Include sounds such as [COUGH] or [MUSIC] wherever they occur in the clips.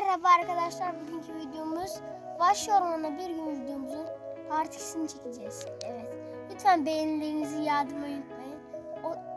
Merhaba arkadaşlar. Bugünkü videomuz Vahşi Orman'a bir gün videomuzun partisini çekeceğiz. Evet. Lütfen beğenilerinizi yağdırmayı unutmayın.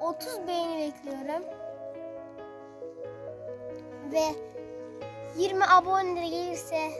O- 30 beğeni bekliyorum. Ve 20 abone gelirse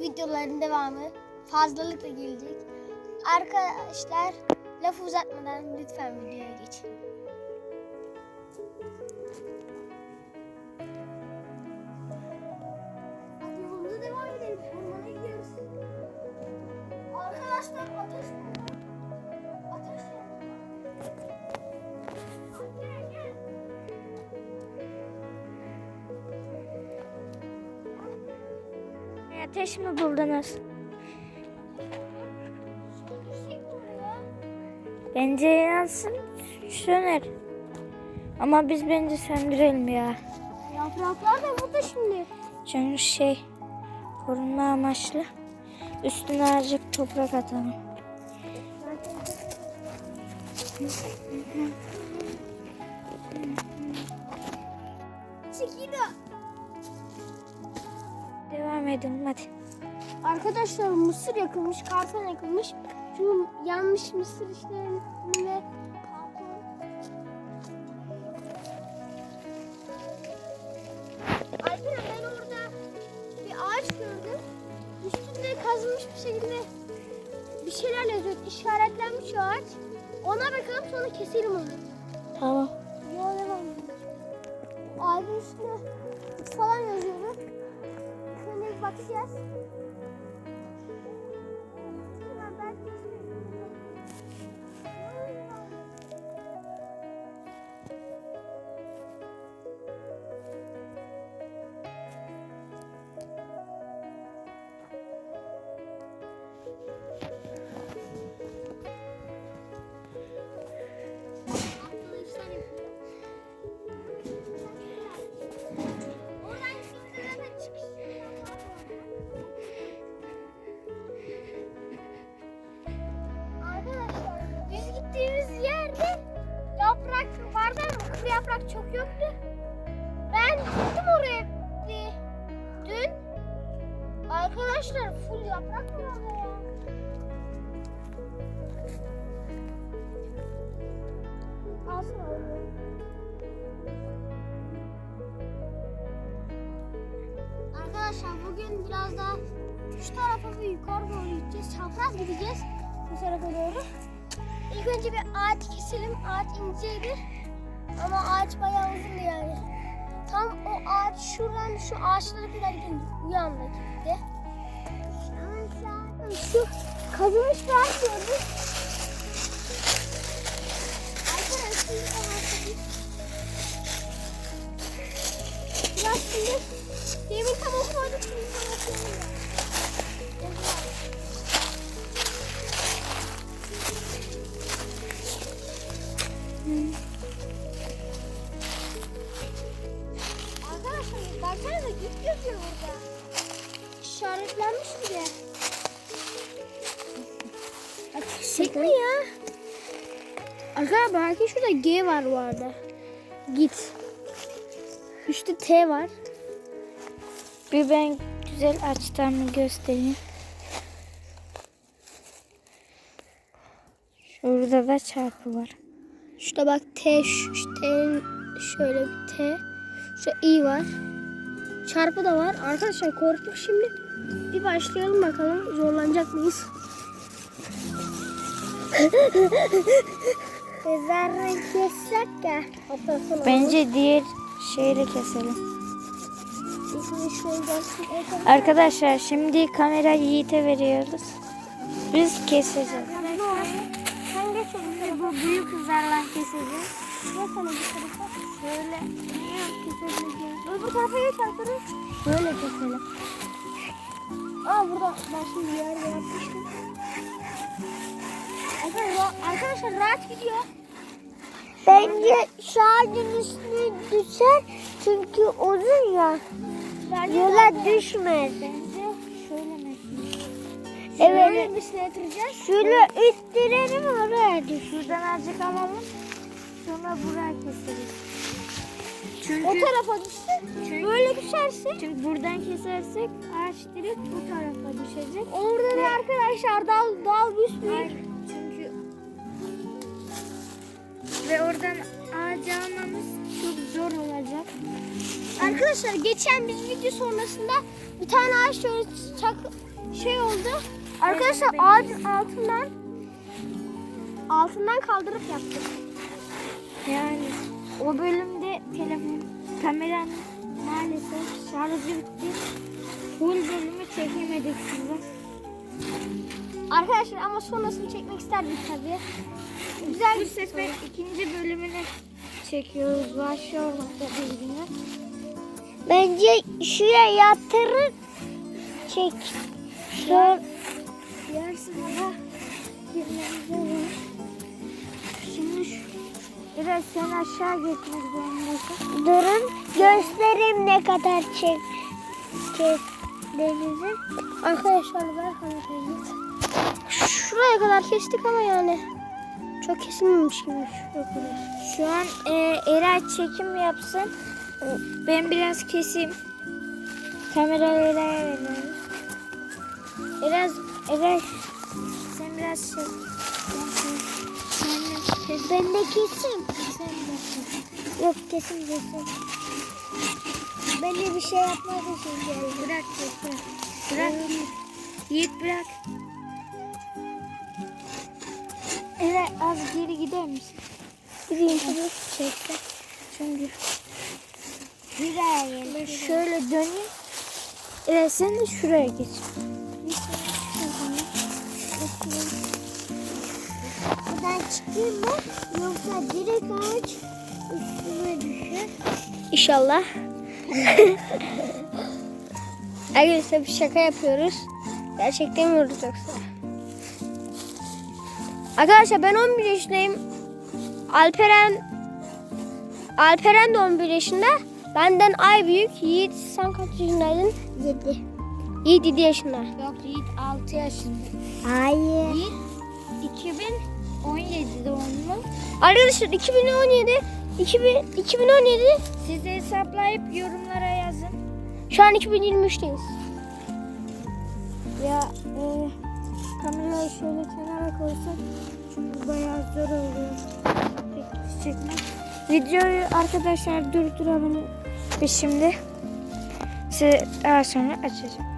videoların devamı fazlalıkla gelecek. Arkadaşlar lafı uzatmadan lütfen videoya geçelim. Ateş mi buldunuz? Bence yansın söner. Ama biz bence söndürelim ya. Yapraklar da burada şimdi. Çünkü şey korunma amaçlı. Üstüne azıcık toprak atalım. Çekil Devam edelim hadi. Arkadaşlar mısır yakılmış, karton yakılmış. Şu yanmış mısır işlerini ve. Alperen ben orada bir ağaç gördüm. Üstünde kazılmış bir şekilde bir şeyler yazıyor. İşaretlenmiş o ağaç. Ona bakalım sonra keselim onu. Tamam. Yola devam. Ağacın üstüne falan yazıyordu. Şöyle bir bakacağız. Yaprak çok yoktu. Ben gittim oraya bir dün. Arkadaşlar full yaprak var orada ya. Alsana onu. Arkadaşlar bugün biraz daha şu tarafa ve yukarı doğru gideceğiz. Çapraz gideceğiz bu tarafa doğru. İlk önce bir ağaç keselim. Ağaç inceydi. Ama ağaç bayağı uzundu yani. Tam o ağaç şuradan şu ağaçlara kadar gidince uyandı gitti. Şu kazılmış bir ağaç ağaçta Biraz şimdi demin tam okumadık belki şurada G var bu arada. Git. Üstte T var. Bir ben güzel açtığımı göstereyim. Şurada da çarpı var. Şurada bak T, şu şöyle bir T. Şurada I var. Çarpı da var. Arkadaşlar korktuk şimdi. Bir başlayalım bakalım zorlanacak mıyız? [LAUGHS] Mezarını kessek ya. Bence diğer şeyle keselim. Arkadaşlar şimdi kamerayı Yiğit'e veriyoruz. Biz keseceğiz. Sen geç. Bu büyük kızlarla keseceğiz. Ya sana bir tarafa. Şöyle. Kesebileceğiz. Öbür tarafa geç arkadaş. Böyle keselim. Aa burada ben şimdi yer yapmıştım. Arkadaşlar, rahat gidiyor. Bence ağacın üstüne düşer çünkü uzun ya. Yola düşmez. Evet. Misine yatıracağız. Şöyle ittirelim oraya düşür. Şuradan azıcık alalım. Sonra buraya keseriz. Çünkü O tarafa düşsün. Çünkü- Böyle düşerse çünkü buradan kesersek ağaç direkt bu tarafa düşecek. orada da arkadaşlar dal dal büsbüyük. Ve oradan ağacı almamız çok zor olacak. Arkadaşlar geçen biz video sonrasında bir tane ağaç şöyle çak şey oldu. Arkadaşlar ağacın altından altından kaldırıp yaptık. Yani o bölümde telefon kameranın maalesef şarjı bitti. Full bölümü çekemedik size. Arkadaşlar ama sonrasını çekmek isterdik tabii. Güzel bir sefer ikinci bölümünü çekiyoruz. Başlıyor bildiğiniz. Bence şuraya yatırır çek. Şöyle Diğer sırada girmemize var. Şimdi şu, biraz sen aşağı getir zorundasın. durun göstereyim ne kadar çek çektiğinizi. Arkadaşlar ver kamerayı. Şuraya kadar kestik ama yani çok kesilmemiş gibi şuraya kadar. Şu an e, Eray çekim yapsın. Ben biraz keseyim. Kamerayı Eray'a veriyoruz. Eray, Eray sen biraz çek. Ben de keseyim. Sen de. Yok kesin kesin. Ben de bir şey için geldim. Bırak bırak. Bırak. Yiğit bırak. Eray az geri gider misin? Gideyim. Çünkü Bir daha yiyelim. ben şöyle döneyim. Eray sen de şuraya geç. Buradan çıkayım mı? Yoksa direkt ağaç üstüme düşer. İnşallah. [LAUGHS] Arkadaşlar bir şaka yapıyoruz. Gerçek demiyoruz yoksa. Arkadaşlar ben 11 yaşındayım. Alperen Alperen de 11 yaşında. Benden ay büyük. Yiğit sen kaç yaşındaydın? 7. Yiğit 7 yaşında. Yok Yiğit 6 yaşında. Hayır. Yiğit 2017 doğumlu. Arkadaşlar 2017 2000, 2017 Siz de hesaplayıp yorumlara yazın. şu an 2023'teyiz. Ya e, kamerayı şöyle kenara koysak çünkü bayağı zor oluyor. Çekmek. Videoyu arkadaşlar durduralım ve şimdi size daha sonra açacağım.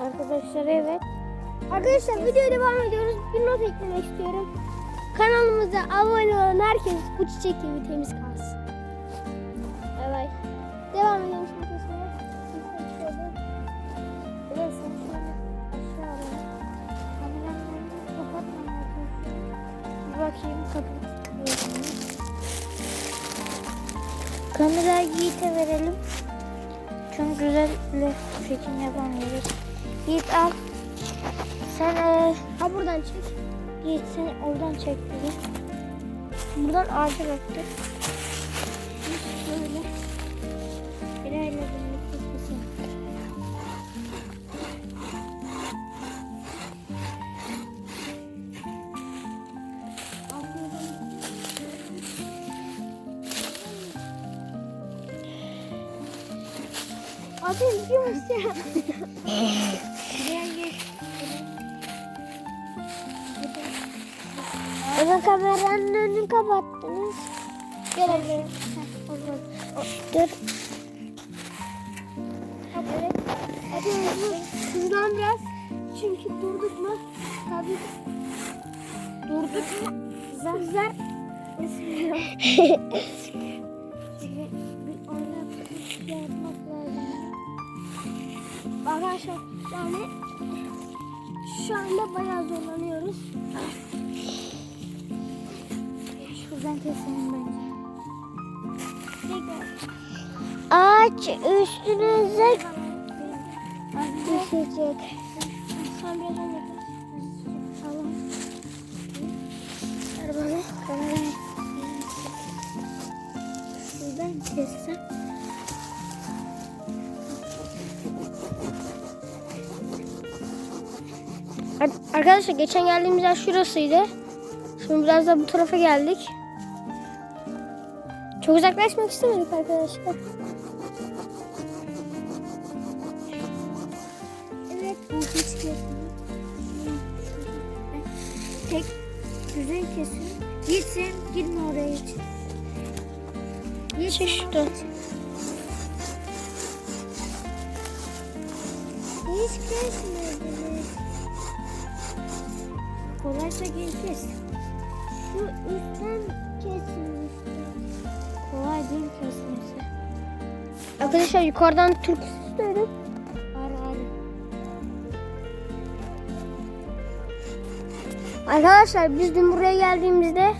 Arkadaşlar evet. Arkadaşlar videoya devam ediyoruz. Bir not eklemek istiyorum. Kanalımıza abone olan herkes bu çiçek gibi temiz Kamerayı Yiğit'e verelim. Çok güzel bir çekim yapamıyoruz. Yiğit al. Sen e, Ha buradan çek. Yiğit sen oradan çek bizi. Buradan ağaca baktık. Abi. Ama kameranın önünü kapattınız. Abi. Dur. Hadi hızlı. Hızlan biraz. Çünkü durduk mu? Tabii. Durduk mu? Sizler. Şimdi [LAUGHS] bir Arkadaşlar yani şu anda bayağı zorlanıyoruz. Şuradan keselim bence. Ağaç üstünüze Düşecek. Arkadaşlar geçen geldiğimiz yer şurasıydı. Şimdi biraz da bu tarafa geldik. Çok uzaklaşmak istemedik arkadaşlar. Evet bu kesmiyor. Tek güzel kesiyor. Yiğit sen girme oraya sen Şişti. oraya çık. Hiç kesmediniz. Kolaysa gel kes. Şu üstten kesin işte. Kolay değil kesmesi. Arkadaşlar yukarıdan Türk ara. Arkadaşlar biz dün buraya geldiğimizde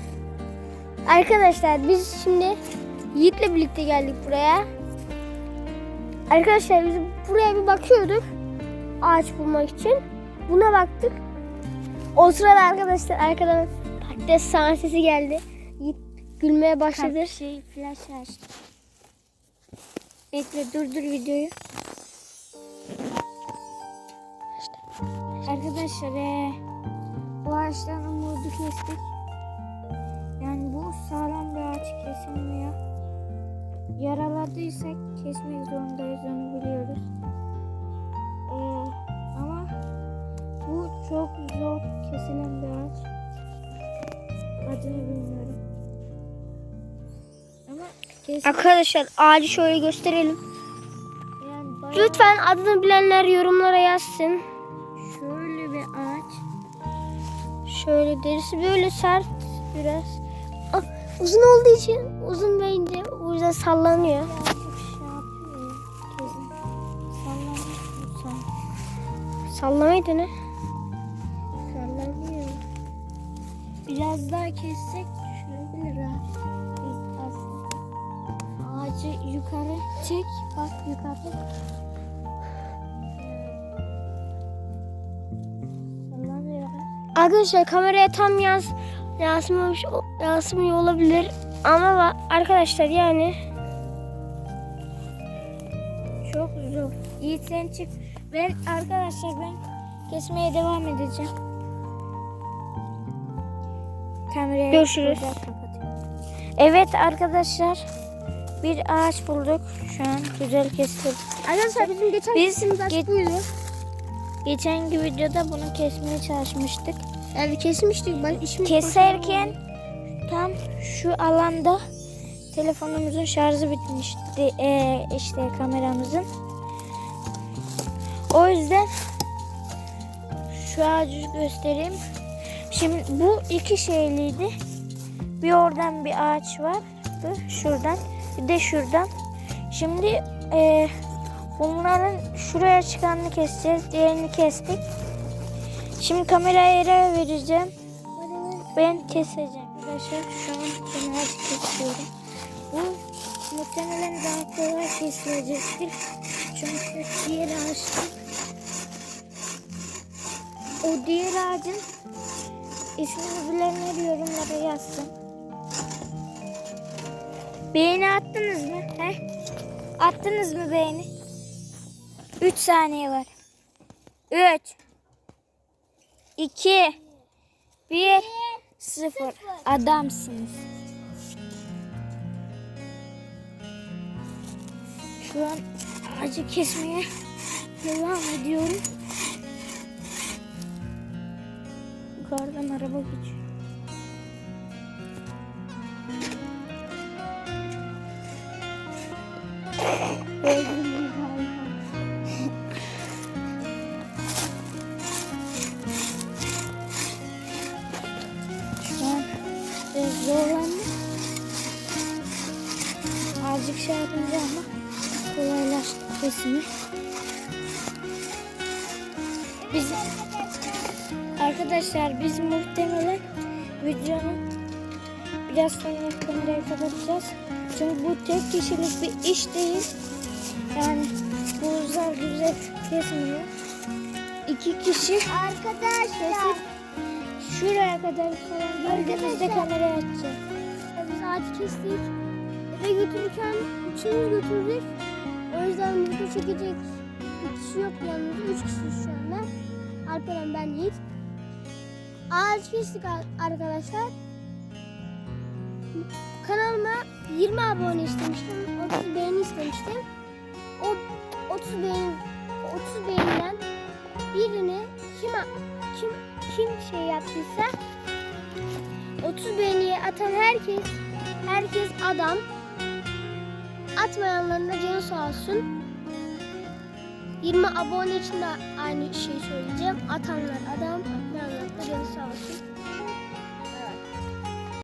Arkadaşlar biz şimdi Yiğit'le birlikte geldik buraya. Arkadaşlar biz buraya bir bakıyorduk ağaç bulmak için. Buna baktık. O sırada arkadaşlar arkadan patates sağan sesi geldi. Gülmeye başladı. Kalk şey flash açtı. Bekle durdur videoyu. Arkadaşlar ee, bu ağaçtan umudu kestik. Yani bu sağlam bir ağaç kesilmiyor. Yaraladıysak kesmek zorundayız onu biliyoruz. Çok zor kesilen bir ağaç. Adını bilmiyorum. Ama kesin Arkadaşlar ağacı şöyle gösterelim. yani bayağı Lütfen adını bilenler yorumlara yazsın. şöyle bir ağaç. Şöyle derisi böyle sert biraz. Ah, uzun olduğu için uzun bence o yüzden sallanıyor. Şey sen? Sallamaydı ne? Biraz daha kessek düşürebilir ha. Ağacı yukarı çek. Bak yukarı. Arkadaşlar kameraya tam yaz yansımamış yansımıyor olabilir ama arkadaşlar yani Çok zor. Yiğit sen çık. Ben arkadaşlar ben kesmeye devam edeceğim. Kamerayı Görüşürüz. Evet arkadaşlar bir ağaç bulduk. Şu an güzel kesildi. arkadaşlar bizim geçen Biz açık buydu. Geçenki videoda bunu kesmeye çalışmıştık. Yani kesmiştik ben işimiz Keserken tam şu alanda telefonumuzun şarjı bitmişti. Ee, işte kameramızın. O yüzden şu ağacı göstereyim. Şimdi bu iki şeyliydi. Bir oradan bir ağaç vardı. Şuradan. Bir de şuradan. Şimdi ee, bunların şuraya çıkanını keseceğiz. Diğerini kestik. Şimdi kamerayı yere vereceğim. Ben keseceğim arkadaşlar. Şu an ben ağaç kesiyorum. Bu muhtemelen daha kolay kesilecektir. Çünkü diğer ağaçta o diğer ağacın ismini bilenler yorumlara yazsın. Beğeni attınız mı? He? Attınız mı beğeni? 3 saniye var. 3 2 1 0 Adamsınız. Şu an ağacı kesmeye devam ediyorum. Yukarıdan araba geçiyor. Şu an zorlandım. Azıcık şey yapınca ama kolaylaştı kesimi. Arkadaşlar biz muhtemelen videonun biraz sonra kamerayı kapatacağız. Çünkü bu tek kişilik bir iş değil. Yani bu uzar güzel kesmiyor. İki kişi Arkadaşlar. şuraya kadar falan geldiğimizde kamerayı açacağız. Biz ağaç kestik. Eve götürürken üçümüz götürdük. O yüzden video çekecek kişi yok yanımızda. Üç kişiyiz şu anda. Alperen ben Yiğit. Ağaç kestik ar- arkadaşlar. Kanalıma 20 abone istemiştim. 30 beğeni istemiştim. O 30 beğeni 30 beğeniden birini kim kim kim şey yaptıysa 30 beğeniye atan herkes herkes adam atmayanların da canı sağ olsun. 20 abone için de aynı şeyi söyleyeceğim. Atanlar adam, atmayanlar da canı sağ olsun.